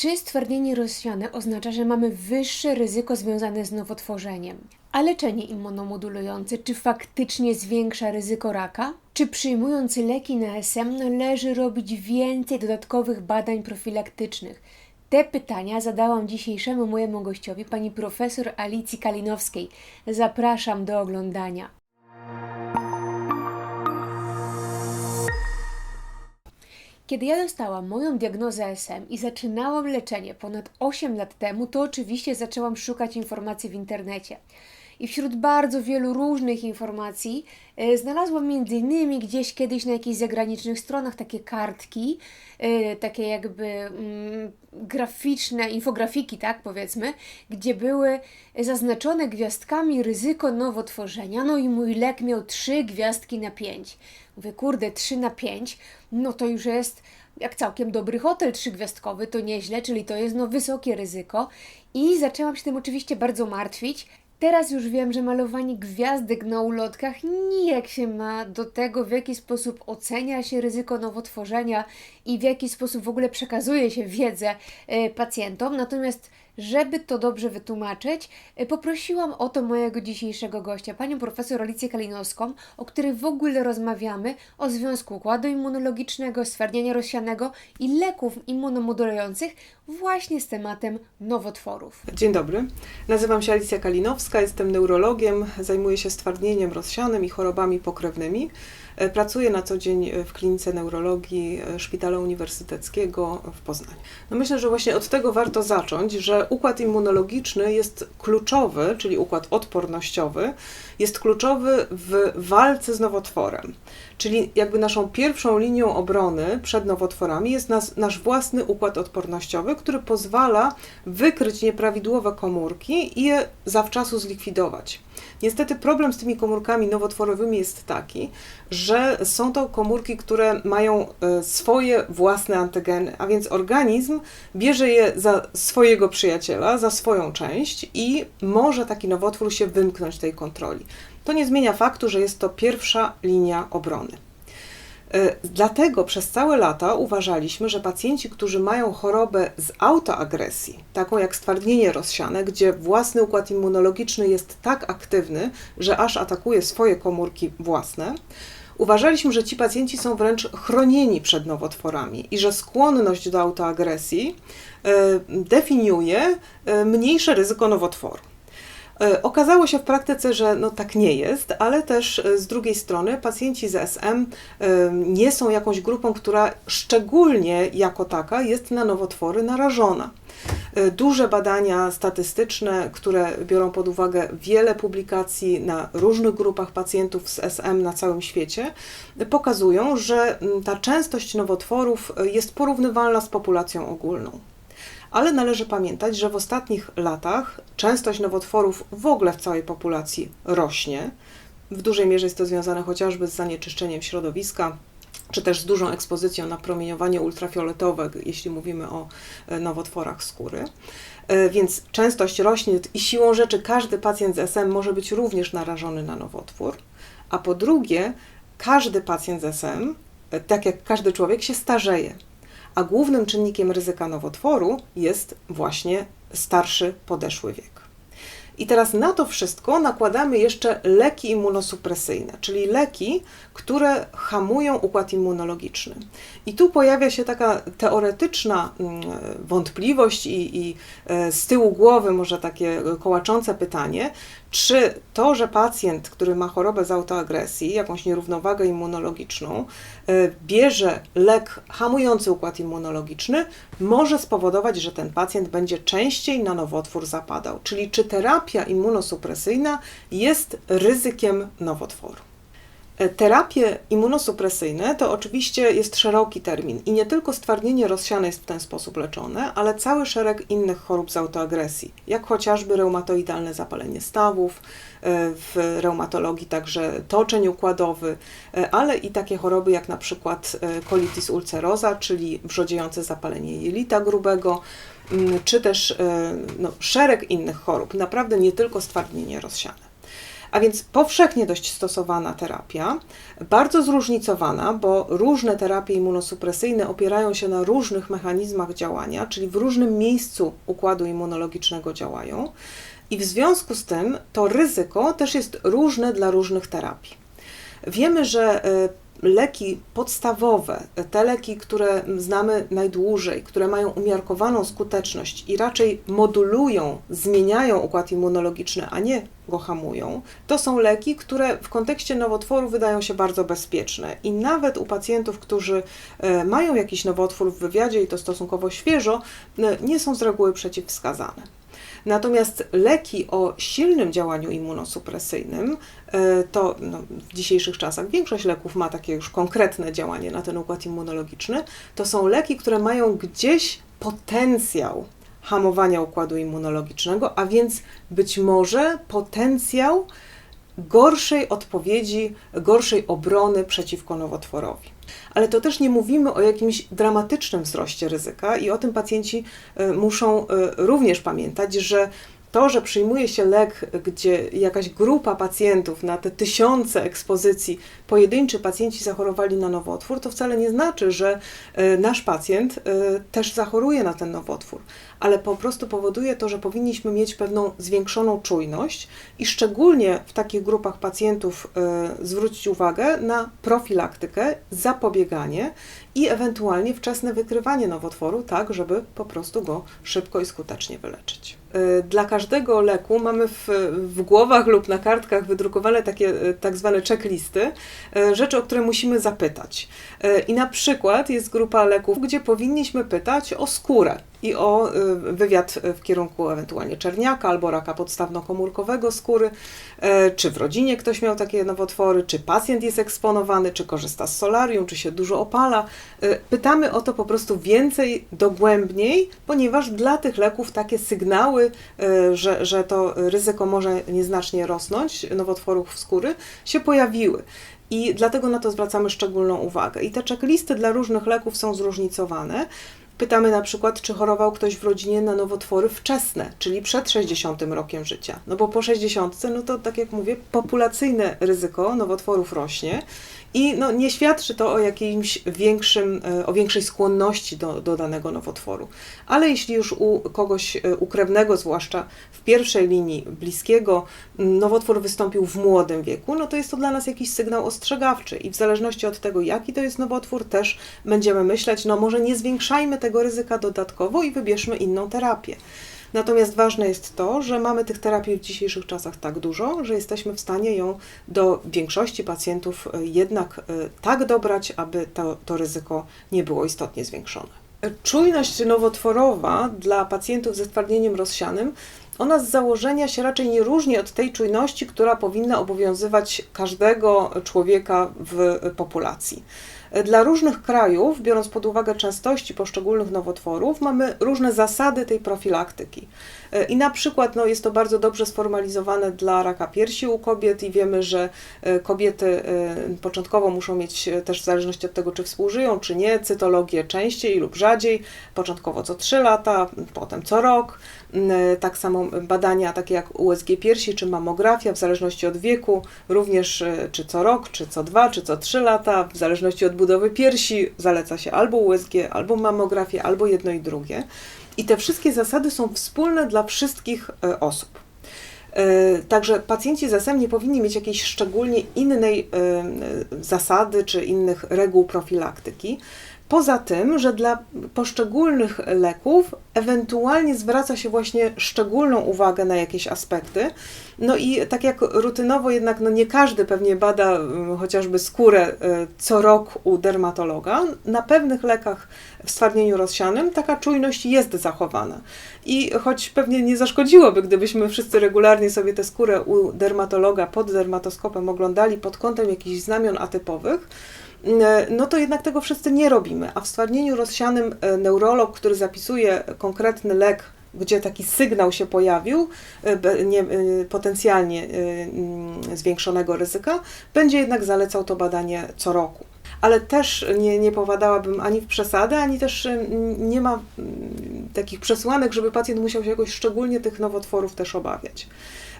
Czy stwardnienie rozsiane oznacza, że mamy wyższe ryzyko związane z nowotworzeniem? A leczenie immunomodulujące czy faktycznie zwiększa ryzyko raka? Czy przyjmując leki na SM należy robić więcej dodatkowych badań profilaktycznych? Te pytania zadałam dzisiejszemu mojemu gościowi, pani profesor Alicji Kalinowskiej. Zapraszam do oglądania. Kiedy ja dostałam moją diagnozę SM i zaczynałam leczenie ponad 8 lat temu, to oczywiście zaczęłam szukać informacji w internecie. I wśród bardzo wielu różnych informacji e, znalazłam między innymi gdzieś kiedyś na jakichś zagranicznych stronach takie kartki, e, takie jakby mm, graficzne, infografiki, tak powiedzmy, gdzie były zaznaczone gwiazdkami ryzyko nowotworzenia. No i mój lek miał 3 gwiazdki na 5. Mówię, kurde, 3 na 5, no to już jest jak całkiem dobry hotel trzygwiazdkowy, to nieźle, czyli to jest no wysokie ryzyko. I zaczęłam się tym oczywiście bardzo martwić. Teraz już wiem, że malowanie gwiazdek na ulotkach nijak się ma do tego, w jaki sposób ocenia się ryzyko nowotworzenia i w jaki sposób w ogóle przekazuje się wiedzę e, pacjentom. Natomiast, żeby to dobrze wytłumaczyć, e, poprosiłam o to mojego dzisiejszego gościa, panią profesor Alicję Kalinowską, o której w ogóle rozmawiamy, o związku układu immunologicznego, stwardnienia rozsianego i leków immunomodulujących właśnie z tematem nowotworów. Dzień dobry, nazywam się Alicja Kalinowska, jestem neurologiem, zajmuję się stwardnieniem rozsianym i chorobami pokrewnymi. E, Pracuję na co dzień w klinice neurologii Szpitala Uniwersyteckiego w Poznaniu. No myślę, że właśnie od tego warto zacząć, że układ immunologiczny jest kluczowy, czyli układ odpornościowy, jest kluczowy w walce z nowotworem. Czyli jakby naszą pierwszą linią obrony przed nowotworami jest nas, nasz własny układ odpornościowy, który pozwala wykryć nieprawidłowe komórki i je zawczasu zlikwidować. Niestety problem z tymi komórkami nowotworowymi jest taki, że są to komórki, które mają e, swoje własne antygeny, a więc organizm bierze je za swojego przyjaciela, za swoją część i może taki nowotwór się wymknąć tej kontroli. To nie zmienia faktu, że jest to pierwsza linia obrony. E, Dlatego przez całe lata uważaliśmy, że pacjenci, którzy mają chorobę z autoagresji, taką jak stwardnienie rozsiane, gdzie własny układ immunologiczny jest tak aktywny, że aż atakuje swoje komórki własne, uważaliśmy, że ci pacjenci są wręcz chronieni przed nowotworami i że skłonność do autoagresji e, definiuje e, mniejsze ryzyko nowotworu. E, Okazało się w praktyce, że no tak nie jest, ale też e, z drugiej strony pacjenci z SM e, nie są jakąś grupą, która szczególnie jako taka jest na nowotwory narażona. Duże badania statystyczne, które biorą pod uwagę wiele publikacji na różnych grupach pacjentów z SM na całym świecie, pokazują, że mm, ta częstość nowotworów jest porównywalna z populacją ogólną. Ale należy pamiętać, że w ostatnich latach częstość nowotworów w ogóle w całej populacji rośnie. W dużej mierze jest to związane chociażby z zanieczyszczeniem środowiska, czy też z dużą ekspozycją na promieniowanie ultrafioletowe, jeśli mówimy o e, nowotworach skóry. E, Więc częstość rośnie i siłą rzeczy każdy pacjent z SM może być również narażony na nowotwór. A po drugie, każdy pacjent z SM, e, tak jak każdy człowiek, się starzeje a głównym czynnikiem ryzyka nowotworu jest właśnie starszy, podeszły wiek. I teraz na to wszystko nakładamy jeszcze leki immunosupresyjne, czyli leki, które hamują układ immunologiczny. I tu pojawia się taka teoretyczna mm, wątpliwość i, i e, z tyłu głowy może takie kołaczące pytanie, czy to, że pacjent, który ma chorobę z autoagresji, jakąś nierównowagę immunologiczną, e, bierze lek hamujący układ immunologiczny, może spowodować, że ten pacjent będzie częściej na nowotwór zapadał. Czyli czy terapia immunosupresyjna jest ryzykiem nowotworu? E, Terapie immunosupresyjne to oczywiście jest szeroki termin i nie tylko stwardnienie rozsiane jest w ten sposób leczone, ale cały szereg innych chorób z autoagresji, jak chociażby reumatoidalne zapalenie stawów, e, w reumatologii także toczeń układowy, e, ale i takie choroby jak na przykład colitis ulcerosa, czyli wrzodziejące zapalenie jelita grubego, mm, czy też no, szereg innych chorób, naprawdę nie tylko stwardnienie rozsiane. A więc powszechnie dość stosowana terapia, bardzo zróżnicowana, bo różne terapie immunosupresyjne opierają się na różnych mechanizmach działania, czyli w różnym miejscu układu immunologicznego działają. I w związku z tym to ryzyko też jest różne dla różnych terapii. Wiemy, że e, leki podstawowe, te leki, które znamy najdłużej, które mają umiarkowaną skuteczność i raczej modulują, zmieniają układ immunologiczny, a nie go hamują, to są leki, które w kontekście nowotworu wydają się bardzo bezpieczne. I nawet u pacjentów, którzy e, mają jakiś nowotwór w wywiadzie i to stosunkowo świeżo, e, nie są z reguły przeciwwskazane. Natomiast leki o silnym działaniu immunosupresyjnym, e, to no, w dzisiejszych czasach większość leków ma takie już konkretne działanie na ten układ immunologiczny, to są leki, które mają gdzieś potencjał hamowania układu immunologicznego, a więc być może potencjał gorszej odpowiedzi, gorszej obrony przeciwko nowotworowi. Ale to też nie mówimy o jakimś dramatycznym wzroście ryzyka i o tym pacjenci y, muszą y, również pamiętać, że to, że przyjmuje się lek, gdzie jakaś grupa pacjentów na te tysiące ekspozycji, pojedynczy pacjenci zachorowali na nowotwór, to wcale nie znaczy, że y, nasz pacjent też zachoruje na ten nowotwór, ale po prostu powoduje to, że powinniśmy mieć pewną zwiększoną czujność i szczególnie w takich grupach pacjentów zwrócić uwagę na profilaktykę, zapobieganie i ewentualnie wczesne wykrywanie nowotworu, tak żeby po prostu go szybko i skutecznie wyleczyć. Dla każdego leku mamy w, w głowach lub na kartkach wydrukowane takie tak zwane checklisty, rzeczy, o które musimy zapytać. I na przykład jest grupa leków, gdzie powinniśmy pytać o skórę i o wywiad w kierunku ewentualnie czerniaka albo raka podstawno-komórkowego skóry, czy w rodzinie ktoś miał takie nowotwory, czy pacjent jest eksponowany, czy korzysta z solarium, czy się dużo opala. Pytamy o to po prostu więcej, dogłębniej, ponieważ dla tych leków takie sygnały, że, że to ryzyko może nieznacznie rosnąć, nowotworów skóry, się pojawiły. I dlatego na to zwracamy szczególną uwagę. I te checklisty dla różnych leków są zróżnicowane. Pytamy na przykład, czy chorował ktoś w rodzinie na nowotwory wczesne, czyli przed 60 rokiem życia. No bo po 60, no to tak jak mówię, populacyjne ryzyko nowotworów rośnie i no, nie świadczy to o jakimś większym, o większej skłonności do, do danego nowotworu. Ale jeśli już u kogoś ukrewnego, zwłaszcza w pierwszej linii bliskiego, nowotwór wystąpił w młodym wieku, no to jest to dla nas jakiś sygnał ostrzegawczy i w zależności od tego, jaki to jest nowotwór, też będziemy myśleć, no może nie zwiększajmy tego ryzyka dodatkowo i wybierzmy inną terapię. Natomiast ważne jest to, że mamy tych terapii w dzisiejszych czasach tak dużo, że jesteśmy w stanie ją do większości pacjentów jednak tak dobrać, aby to, to ryzyko nie było istotnie zwiększone. Czujność nowotworowa dla pacjentów ze stwardnieniem rozsianym ona z założenia się raczej nie różni od tej czujności, która powinna obowiązywać każdego człowieka w populacji. Dla różnych krajów, biorąc pod uwagę częstości poszczególnych nowotworów, mamy różne zasady tej profilaktyki. I na przykład no, jest to bardzo dobrze sformalizowane dla raka piersi u kobiet i wiemy, że kobiety początkowo muszą mieć też w zależności od tego, czy współżyją, czy nie, cytologię częściej lub rzadziej, początkowo co 3 lata, potem co rok. Tak samo badania takie jak USG piersi czy mamografia, w zależności od wieku, również czy co rok, czy co dwa, czy co trzy lata, w zależności od budowy piersi zaleca się albo USG, albo mamografię, albo jedno i drugie. I te wszystkie zasady są wspólne dla wszystkich osób. Także pacjenci z SM nie powinni mieć jakiejś szczególnie innej zasady czy innych reguł profilaktyki. Poza tym, że dla poszczególnych leków ewentualnie zwraca się właśnie szczególną uwagę na jakieś aspekty. No i tak jak rutynowo jednak no nie każdy pewnie bada chociażby skórę co rok u dermatologa, na pewnych lekach w stwardnieniu rozsianym taka czujność jest zachowana. I choć pewnie nie zaszkodziłoby, gdybyśmy wszyscy regularnie sobie tę skórę u dermatologa pod dermatoskopem oglądali pod kątem jakichś znamion atypowych, no to jednak tego wszyscy nie robimy. A w stwardnieniu rozsianym neurolog, który zapisuje konkretny lek, gdzie taki sygnał się pojawił, nie, potencjalnie zwiększonego ryzyka, będzie jednak zalecał to badanie co roku. ale też nie, nie powadałabym ani w przesady, ani też mm, nie ma mm, takich przesłanek, żeby pacjent musiał się jakoś szczególnie tych nowotworów też obawiać.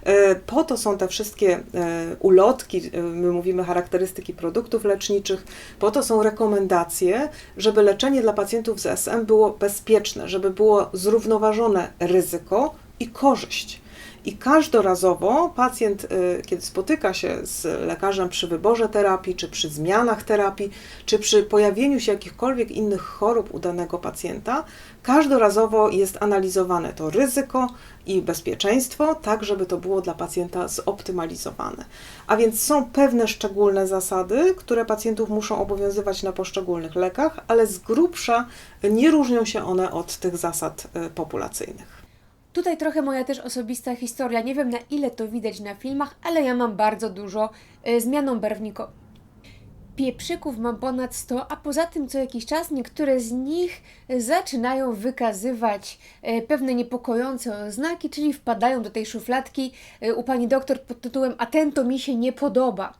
E, Po to są te wszystkie e, ulotki, e, my mówimy charakterystyki produktów leczniczych, po to są rekomendacje, żeby leczenie dla pacjentów z SM było bezpieczne, żeby było zrównoważone ryzyko i korzyść. I każdorazowo pacjent, y, kiedy spotyka się z lekarzem przy wyborze terapii, czy przy zmianach terapii, czy przy pojawieniu się jakichkolwiek innych chorób u danego pacjenta, każdorazowo jest analizowane to ryzyko i bezpieczeństwo, tak żeby to było dla pacjenta zoptymalizowane. A więc są pewne szczególne zasady, które pacjentów muszą obowiązywać na poszczególnych lekach, ale z grubsza nie różnią się one od tych zasad y, populacyjnych. Tutaj trochę moja też osobista historia. Nie wiem na ile to widać na filmach, ale ja mam bardzo dużo y, zmianą barwników. Pieprzyków mam ponad 100, a poza tym co jakiś czas niektóre z nich zaczynają wykazywać y, pewne niepokojące oznaki, czyli wpadają do tej szufladki y, u pani doktor pod tytułem A ten to mi się nie podoba.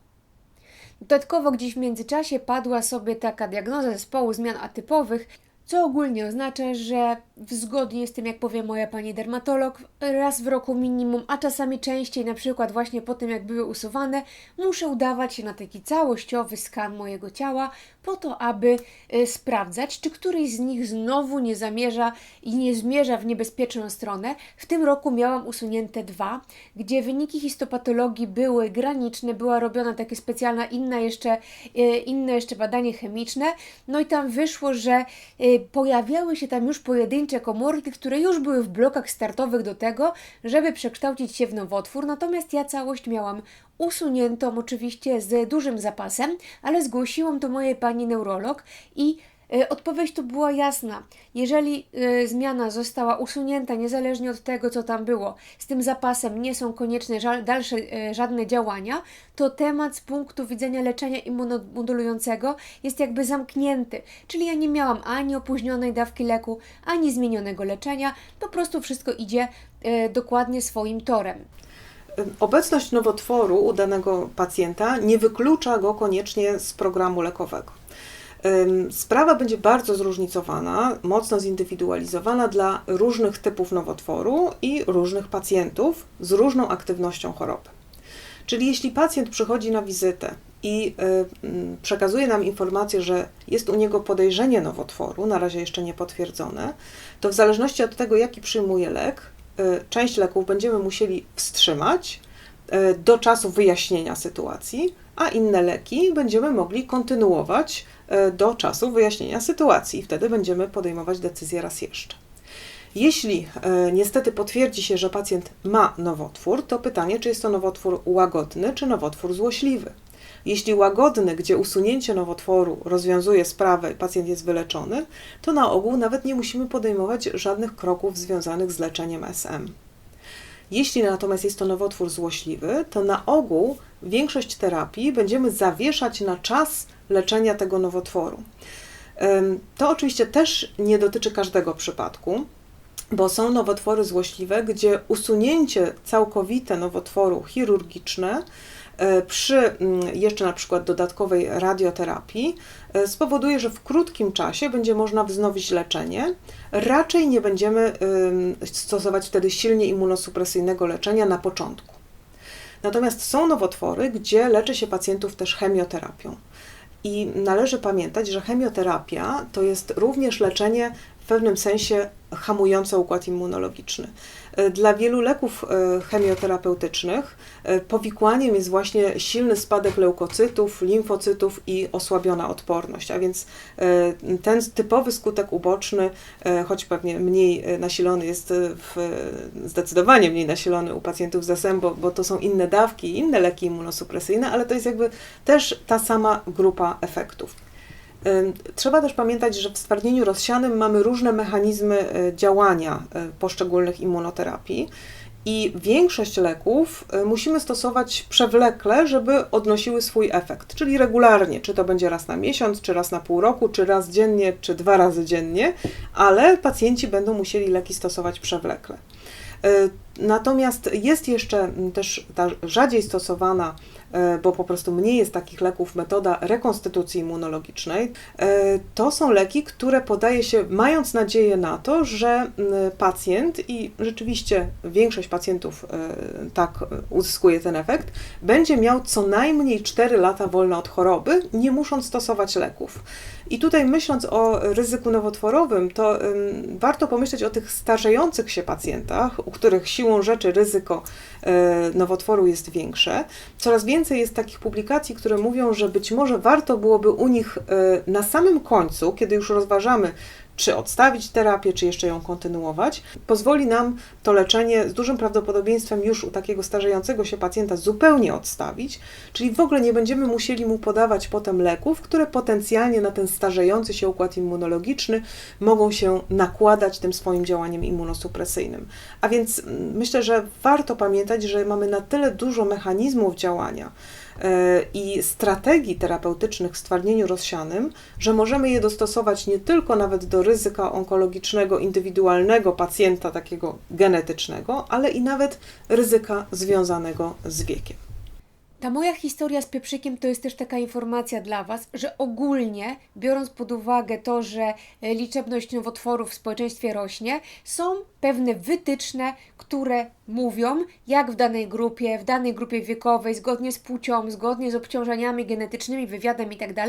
Dodatkowo gdzieś w międzyczasie padła sobie taka diagnoza zespołu zmian atypowych, co ogólnie oznacza, że zgodnie z tym, jak powie moja pani dermatolog, raz w roku minimum, a czasami częściej, na przykład właśnie po tym, jak były usuwane, muszę udawać się na taki całościowy skan mojego ciała, po to, aby y, sprawdzać, czy któryś z nich znowu nie zamierza i nie zmierza w niebezpieczną stronę. W tym roku miałam usunięte dwa, gdzie wyniki histopatologii były graniczne, była robiona taka specjalna inna jeszcze, y, inne jeszcze badanie chemiczne, no i tam wyszło, że y, pojawiały się tam już pojedyncze komórki, które już były w blokach startowych do tego, żeby przekształcić się w nowotwór, natomiast ja całość miałam usuniętą oczywiście z dużym zapasem, ale zgłosiłam to mojej pani neurolog i Odpowiedź tu była jasna. Jeżeli e, zmiana została usunięta, niezależnie od tego, co tam było, z tym zapasem nie są konieczne dalsze e, żadne działania, to temat z punktu widzenia leczenia immunomodulującego jest jakby zamknięty. Czyli ja nie miałam ani opóźnionej dawki leku, ani zmienionego leczenia, po prostu wszystko idzie e, dokładnie swoim torem. Obecność nowotworu u danego pacjenta nie wyklucza go koniecznie z programu lekowego. Sprawa będzie bardzo zróżnicowana, mocno zindywidualizowana dla różnych typów nowotworu i różnych pacjentów z różną aktywnością choroby. Czyli jeśli pacjent przychodzi na wizytę i przekazuje nam informację, że jest u niego podejrzenie nowotworu, na razie jeszcze nie potwierdzone, to w zależności od tego, jaki przyjmuje lek, y, część leków będziemy musieli wstrzymać y, do czasu wyjaśnienia sytuacji, a inne leki będziemy mogli kontynuować do czasu wyjaśnienia sytuacji wtedy będziemy podejmować decyzję raz jeszcze. Jeśli e, niestety potwierdzi się, że pacjent ma nowotwór, to pytanie, czy jest to nowotwór łagodny, czy nowotwór złośliwy. Jeśli łagodny, gdzie usunięcie nowotworu rozwiązuje sprawę i pacjent jest wyleczony, to na ogół nawet nie musimy podejmować żadnych kroków związanych z leczeniem SM. Jeśli natomiast jest to nowotwór złośliwy, to na ogół większość terapii będziemy zawieszać na czas leczenia tego nowotworu. To oczywiście też nie dotyczy każdego przypadku, bo są nowotwory złośliwe, gdzie usunięcie całkowite nowotworu chirurgiczne przy mm, jeszcze na przykład dodatkowej radioterapii e, spowoduje, że w krótkim czasie będzie można wznowić leczenie. Raczej nie będziemy stosować wtedy silnie immunosupresyjnego leczenia na początku. Natomiast są nowotwory, gdzie leczy się pacjentów też chemioterapią. I należy pamiętać, że chemioterapia to jest również leczenie w pewnym sensie hamujące układ immunologiczny. E, Dla wielu leków e, chemioterapeutycznych e, powikłaniem jest właśnie silny spadek leukocytów, limfocytów i osłabiona odporność, a więc ten typowy skutek uboczny, choć pewnie mniej nasilony jest w, zdecydowanie mniej nasilony u pacjentów z SM, bo, bo to są inne dawki, inne leki immunosupresyjne, ale to jest jakby też ta sama grupa efektów. Trzeba też pamiętać, że w stwardnieniu rozsianym mamy różne mechanizmy y, działania y, poszczególnych immunoterapii i większość leków y, musimy stosować przewlekle, żeby odnosiły swój efekt, czyli regularnie, czy to będzie raz na miesiąc, czy raz na pół roku, czy raz dziennie, czy dwa razy dziennie, ale pacjenci będą musieli leki stosować przewlekle. Natomiast jest jeszcze też ta rzadziej stosowana, e, bo po prostu mniej jest takich leków, metoda rekonstytucji immunologicznej. E, To są leki, które podaje się mając nadzieję na to, że m, pacjent i rzeczywiście większość pacjentów e, tak uzyskuje ten efekt, będzie miał co najmniej 4 lata wolne od choroby, nie musząc stosować leków. I tutaj myśląc o ryzyku nowotworowym, to warto pomyśleć o tych starzejących się pacjentach, u których siłą rzeczy ryzyko e, nowotworu jest większe. Coraz więcej jest takich publikacji, które mówią, że być może warto byłoby u nich e, na samym końcu, kiedy już rozważamy, czy odstawić terapię, czy jeszcze ją kontynuować, pozwoli nam to leczenie z dużym prawdopodobieństwem już u takiego starzejącego się pacjenta zupełnie odstawić, czyli w ogóle nie będziemy musieli mu podawać potem leków, które potencjalnie na ten starzejący się układ immunologiczny mogą się nakładać tym swoim działaniem immunosupresyjnym. A więc mm, myślę, że warto pamiętać, że mamy na tyle dużo mechanizmów działania, i strategii terapeutycznych w stwardnieniu rozsianym, że możemy je dostosować nie tylko nawet do ryzyka onkologicznego, indywidualnego pacjenta, takiego genetycznego, ale i nawet ryzyka związanego z wiekiem. Ta moja historia z pieprzykiem to jest też taka informacja dla Was, że ogólnie, biorąc pod uwagę to, że e, liczebność nowotworów w społeczeństwie rośnie, są pewne wytyczne, które mówią, jak w danej grupie, w danej grupie wiekowej, zgodnie z płcią, zgodnie z obciążeniami genetycznymi, wywiadem itd.,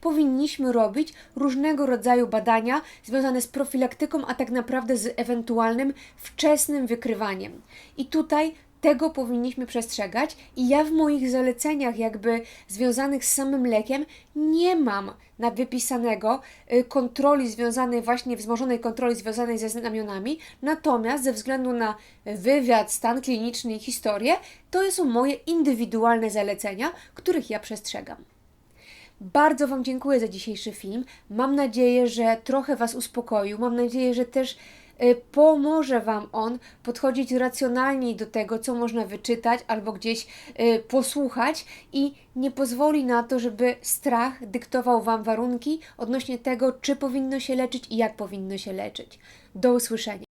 powinniśmy robić różnego rodzaju badania związane z profilaktyką, a tak naprawdę z ewentualnym wczesnym wykrywaniem. I tutaj tego powinniśmy przestrzegać i ja w moich zaleceniach jakby związanych z samym lekiem nie mam na wypisanego y, kontroli związanej właśnie wzmożonej kontroli związanej ze znamionami, natomiast ze względu na wywiad, stan kliniczny i historię, to są moje indywidualne zalecenia, których ja przestrzegam. Bardzo Wam dziękuję za dzisiejszy film. Mam nadzieję, że trochę Was uspokoił. Mam nadzieję, że też pomoże Wam on podchodzić racjonalniej do tego, co można wyczytać albo gdzieś y, posłuchać i nie pozwoli na to, żeby strach dyktował Wam warunki odnośnie tego, czy powinno się leczyć i jak powinno się leczyć. Do usłyszenia.